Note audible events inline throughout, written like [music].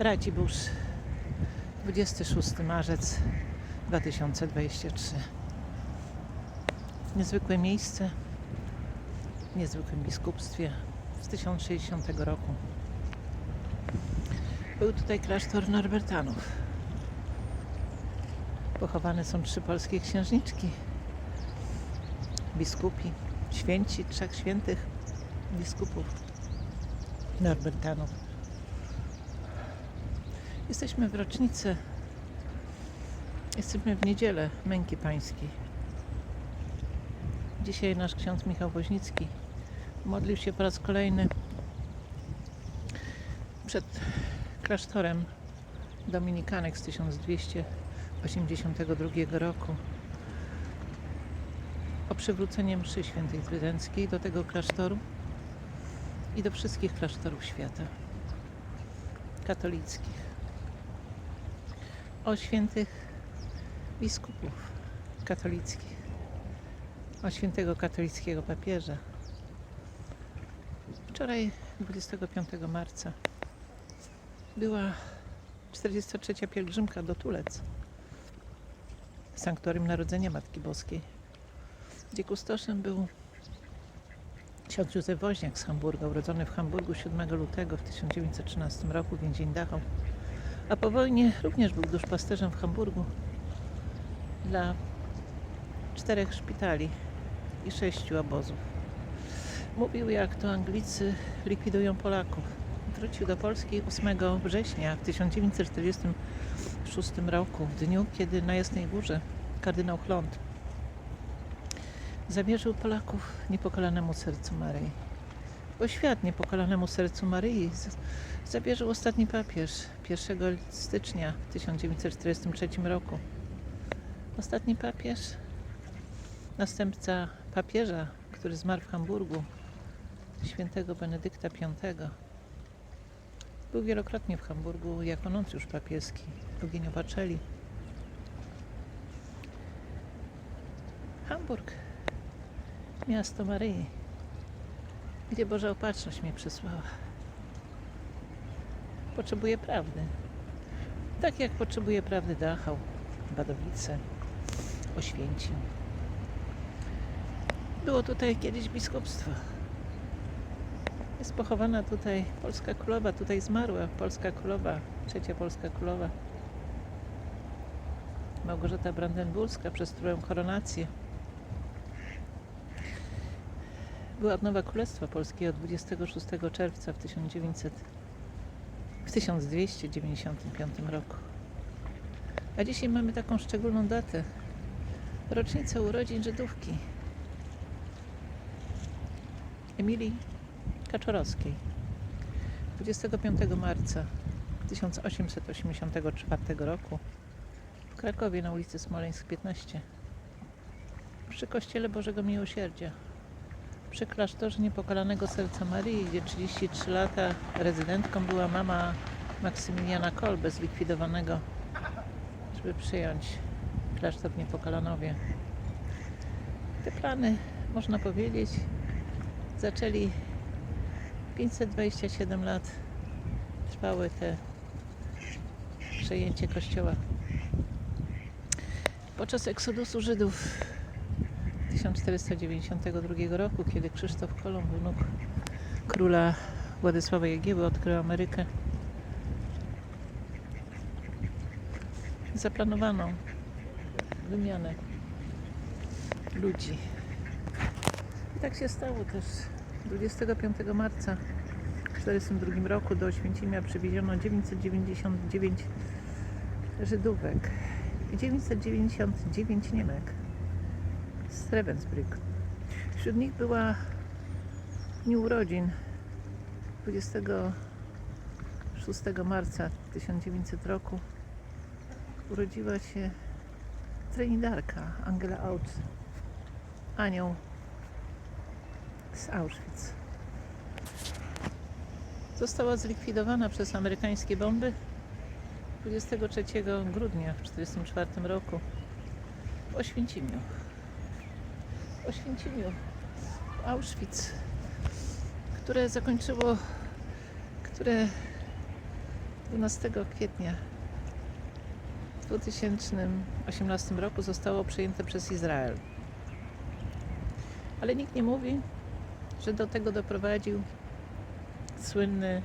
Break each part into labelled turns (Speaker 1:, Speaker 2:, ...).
Speaker 1: Radzibórz, 26 marzec 2023. Niezwykłe miejsce w niezwykłym biskupstwie z 1060 roku. Był tutaj klasztor Norbertanów. Pochowane są trzy polskie księżniczki, biskupi, święci, trzech świętych biskupów Norbertanów. Jesteśmy w rocznicę, jesteśmy w niedzielę Męki Pańskiej. Dzisiaj nasz ksiądz Michał Woźnicki modlił się po raz kolejny przed klasztorem Dominikanek z 1282 roku o przywrócenie mszy świętej trydenckiej do tego klasztoru i do wszystkich klasztorów świata katolickich o świętych biskupów katolickich, o świętego katolickiego papieża. Wczoraj, 25 marca, była 43. pielgrzymka do Tulec, sanktorium Narodzenia Matki Boskiej, gdzie kustoszem był ksiądz Józef Woźniak z Hamburga, urodzony w Hamburgu 7 lutego w 1913 roku, więzień Dachau a po wojnie również był duszpasterzem w Hamburgu dla czterech szpitali i sześciu obozów. Mówił, jak to Anglicy likwidują Polaków. Wrócił do Polski 8 września w 1946 roku, w dniu, kiedy na Jasnej Górze kardynał Chląd zawierzył Polaków niepokalanemu sercu Maryi. Bo świat niepokalanemu sercu Maryi zawierzył ostatni papież 1 stycznia w 1943 roku. Ostatni papież, następca papieża, który zmarł w Hamburgu, świętego Benedykta V. Był wielokrotnie w Hamburgu jako nuncjusz papieski Eugenio Bacelli. Hamburg, miasto Maryi, gdzie Boża Opatrzność mnie przysłała. Potrzebuję prawdy. Tak jak potrzebuję prawdy Dachau, Badowice, Oświęcim. Było tutaj kiedyś biskupstwo. Jest pochowana tutaj polska królowa, tutaj zmarła polska królowa, trzecia polska królowa. Małgorzata Brandenburska, przez którą koronację była odnowa Królestwa Polskiego 26 czerwca w 1900 w 1295 roku. A dzisiaj mamy taką szczególną datę. Rocznicę urodzin Żydówki. Emilii Kaczorowskiej. 25 marca 1884 roku w Krakowie na ulicy Smoleńsk 15 przy Kościele Bożego Miłosierdzia przy klasztorze Niepokalanego Serca Maryi, gdzie 33 lata rezydentką była mama Maksymiliana Kolbe, zlikwidowanego, żeby przyjąć klasztor w Niepokalanowie. Te plany, można powiedzieć, zaczęli 527 lat trwały te przejęcie kościoła. Podczas eksodusu Żydów 1492 roku, kiedy Krzysztof Kolumb, wnuk króla Władysława Jagieły, odkrył Amerykę, zaplanowano wymianę ludzi. I tak się stało też. 25 marca w 1942 roku do Oświęcimia przywieziono 999 Żydówek i 999 Niemek z Ravensbrück. Wśród nich była w dniu urodzin 26 marca 1900 roku urodziła się trenidarka Angela Aut, anioł z Auschwitz. Została zlikwidowana przez amerykańskie bomby 23 grudnia w 1944 roku w Oświęcimiu. Oświęcimiu, Auschwitz, które zakończyło, które 12 kwietnia w 2018 roku zostało przejęte przez Izrael. Ale nikt nie mówi, że do tego doprowadził słynny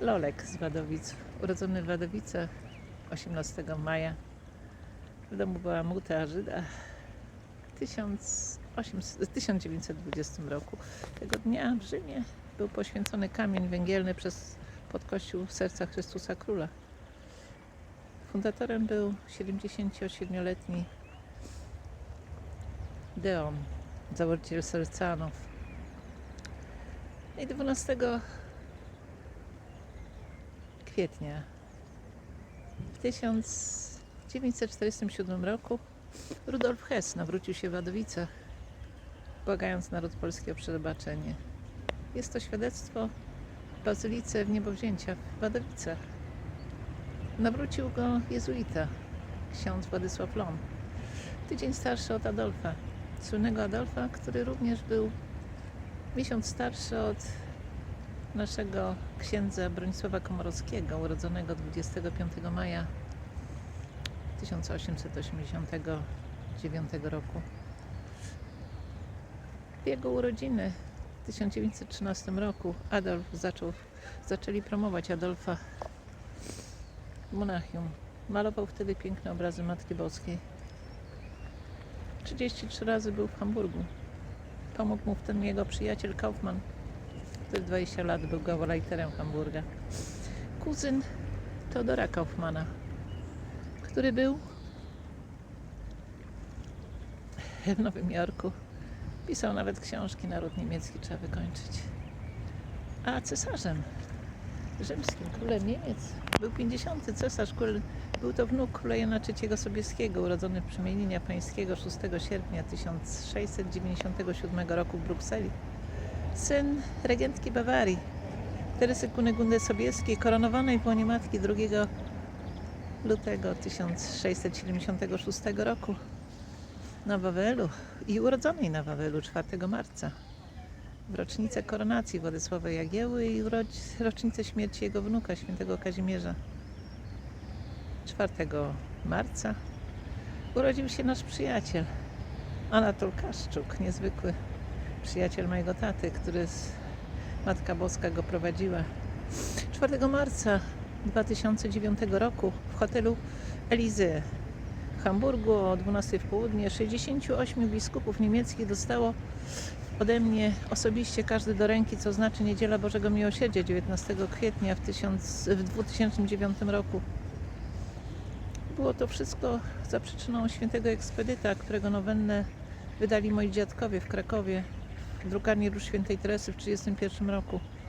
Speaker 1: Lolek z Wadowic, urodzony w Wadowicach 18 maja. W domu była muta Żyda 1800 w 1920 roku. Tego dnia w Rzymie był poświęcony kamień węgielny przez podkościół Serca Chrystusa Króla. Fundatorem był 77-letni Deon, założyciel Sercanów. No I 12 kwietnia w 1947 roku Rudolf Hess nawrócił się w Wadowicach, błagając naród polski o przebaczenie. Jest to świadectwo Bazylice w Niebowzięcia w Wadowicach. Nawrócił go jezuita, ksiądz Władysław Lom, tydzień starszy od Adolfa, słynnego Adolfa, który również był miesiąc starszy od naszego księdza Bronisława Komorowskiego, urodzonego 25 maja 1889 roku. W jego urodziny w 1913 roku Adolf zaczął, zaczęli promować Adolfa Monachium. Malował wtedy piękne obrazy Matki Boskiej. 33 razy był w Hamburgu. Pomógł mu w tym jego przyjaciel Kaufmann, który 20 lat był gauleiterem Hamburga. Kuzyn Teodora Kaufmana, który był w Nowym Jorku. Pisał nawet książki Naród Niemiecki trzeba wykończyć. A cesarzem rzymskim, królem Niemiec, był 50. cesarz, król, był to wnuk króla Jana III Sobieskiego, urodzony w przemienienia pańskiego 6 sierpnia 1697 roku w Brukseli. Syn regentki Bawarii, Teresy Kunegundy Sobieskiej, koronowanej w łonie matki 2 lutego 1676 roku na Wawelu i urodzonej na Wawelu 4 marca w rocznicę koronacji Władysława Jagieły i rocznicę śmierci jego wnuka, świętego Kazimierza. 4 marca urodził się nasz przyjaciel Anatol Kaszczuk, niezwykły przyjaciel mojego taty, który z Matka Boska go prowadziła. 4 marca 2009 roku w hotelu Elizy w Hamburgu o 12 w południe 68 biskupów niemieckich dostało ode mnie osobiście każdy do ręki, co znaczy Niedziela Bożego Miłosierdzia 19 kwietnia w, 1000, w 2009 roku. Było to wszystko za przyczyną świętego ekspedyta, którego nowennę wydali moi dziadkowie w Krakowie w drukarni Róż Świętej Teresy w 1931 roku.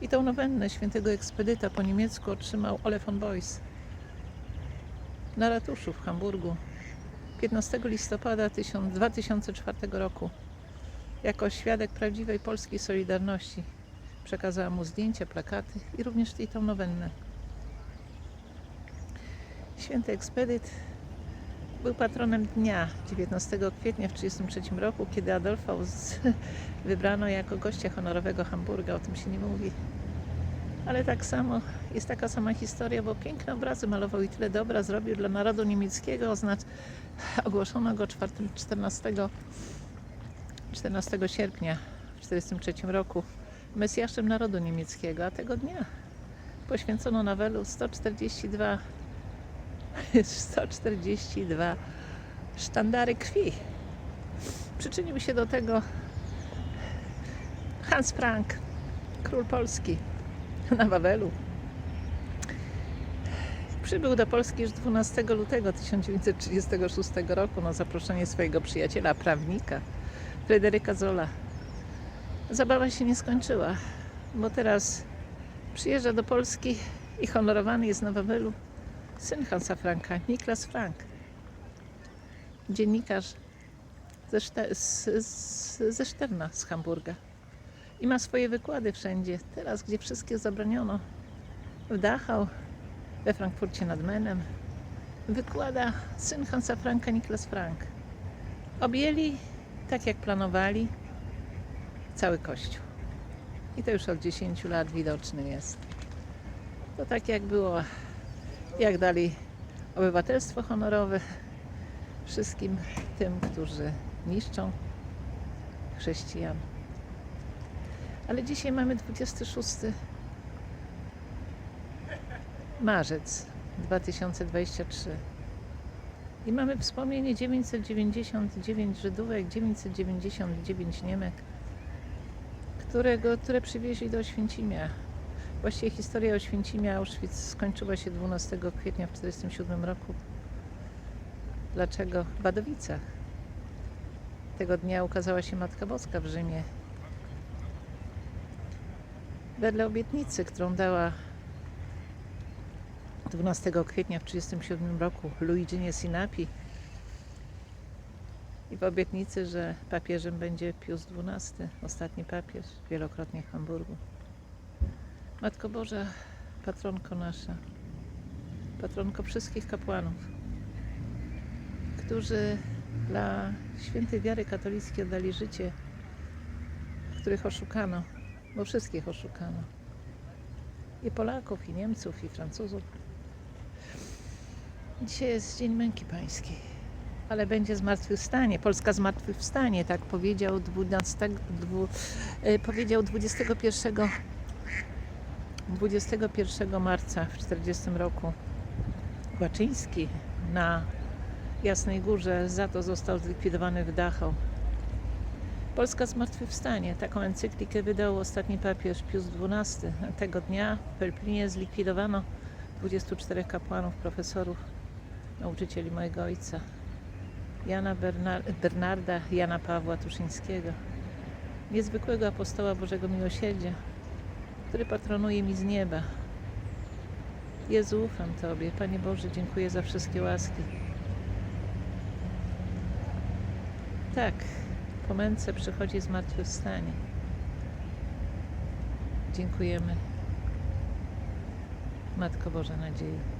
Speaker 1: I tą nowennę świętego ekspedyta po niemiecku otrzymał Ole von Boys na ratuszu w Hamburgu 15 listopada 1000 2004 roku. Jako świadek prawdziwej polskiej solidarności przekazała mu zdjęcia, plakaty i również i tą nowennę. Święty ekspedyt był patronem dnia 19 kwietnia w 1933 roku, kiedy Adolfa [laughs] wybrano jako gościa honorowego Hamburga. O tym się nie mówi. Ale tak samo jest taka sama historia, bo piękne obrazy malował i tyle dobra zrobił dla narodu niemieckiego. Oznacz, [laughs] ogłoszono go 4, 14, 14 sierpnia w 1943 roku Mesjaszem narodu niemieckiego, a tego dnia poświęcono Nawelu 142 142 sztandary krwi. Przyczynił się do tego Hans Frank, król Polski na Wawelu. Przybył do Polski już 12 lutego 1936 roku na zaproszenie swojego przyjaciela, prawnika Fryderyka Zola. Zabawa się nie skończyła, bo teraz przyjeżdża do Polski i honorowany jest na Wawelu syn Hansa Franka, Niklas Frank. Dziennikarz ze, ze Szterna, z Hamburga. I ma swoje wykłady wszędzie. Teraz, gdzie wszystkie zabroniono, w Dachau, we Frankfurcie nad Menem, wykłada syn Hansa Franka, Niklas Frank. Objęli, tak jak planowali, cały kościół. I to już od 10 lat widoczny jest. To tak jak było, jak dali obywatelstwo honorowe wszystkim tym, którzy niszczą chrześcijan. Ale dzisiaj mamy 26 marzec 2023 i mamy wspomnienie 999 Żydówek, 999 Niemek, którego, które przywieźli do Oświęcimia. Właściwie historia Oświęcimia Auschwitz skończyła się 12 kwietnia w 1947 roku. Dlaczego? W Badowicach. Tego dnia ukazała się Matka Boska w Rzymie. Wedle obietnicy, którą dała 12 kwietnia w 1937 roku Luigi Sinapi i w obietnicy, że papieżem będzie Pius XII, ostatni papież, wielokrotnie w Hamburgu. Matko Boża, patronko nasza, patronko wszystkich kapłanów, którzy dla świętej wiary katolickiej oddali życie, których oszukano, bo wszystkich oszukano. I Polaków, i Niemców, i Francuzów. Dzisiaj jest Dzień Męki Pańskiej, ale będzie zmartwychwstanie. Polska zmartwychwstanie, tak powiedział, 12, dwu, e, powiedział 21, 21 marca w 40 roku Łaczyński na Jasnej Górze. Za to został zlikwidowany w Dachau. Polska zmartwychwstanie. Taką encyklikę wydał ostatni papież Pius XII. Tego dnia w Pelplinie zlikwidowano 24 kapłanów, profesorów, nauczycieli mojego ojca. Jana Bernar Bernarda, Jana Pawła Tuszyńskiego. Niezwykłego apostoła Bożego Miłosierdzia, który patronuje mi z nieba. Jezu, ufam Tobie. Panie Boże, dziękuję za wszystkie łaski. Tak, po męce przychodzi zmartwychwstanie. Dziękujemy. Matko Boża Nadziei.